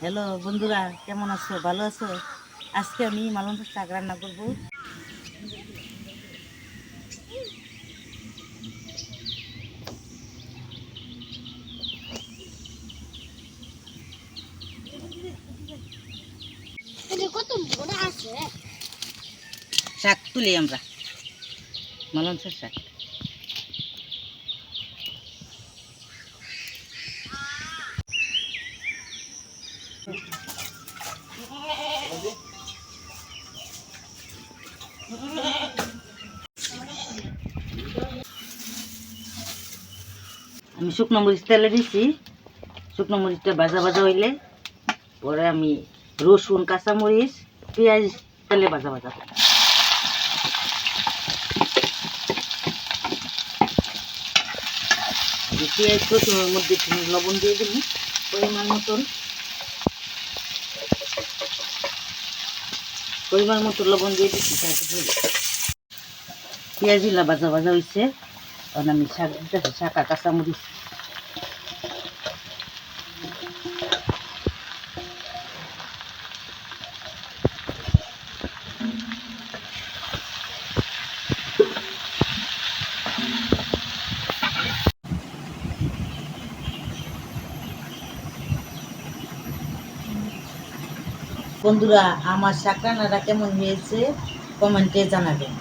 Hello বন্ধুরা কেমন আছো? ভালো আছো? আজকে আমি মালন শাক রান্না করব। শাক তুলি আমরা। মালন শাক। আমি শুকনো মরিচ তেলে দিছি। শুকনো মরিচটা ভাজা ভাজা হইলে পরে আমি রসুন কাঁচা মরিচ পেঁয়াজ তেলে ভাজা ভাজা আমি পেঁয়াজ রসুনের মধ্যে লবণ দিয়ে দেবো পরিমাণ মতন। পরিমাণ মতো লবণ দিয়ে দিচ্ছি পেঁয়াজগুলা ভাজা ভাজা হয়েছে আমি শাক দিতেছি শাক কাঁচামরিচ। বন্ধুরা আমার শাক কেমন হয়েছে? কমেন্টে জানাবেন।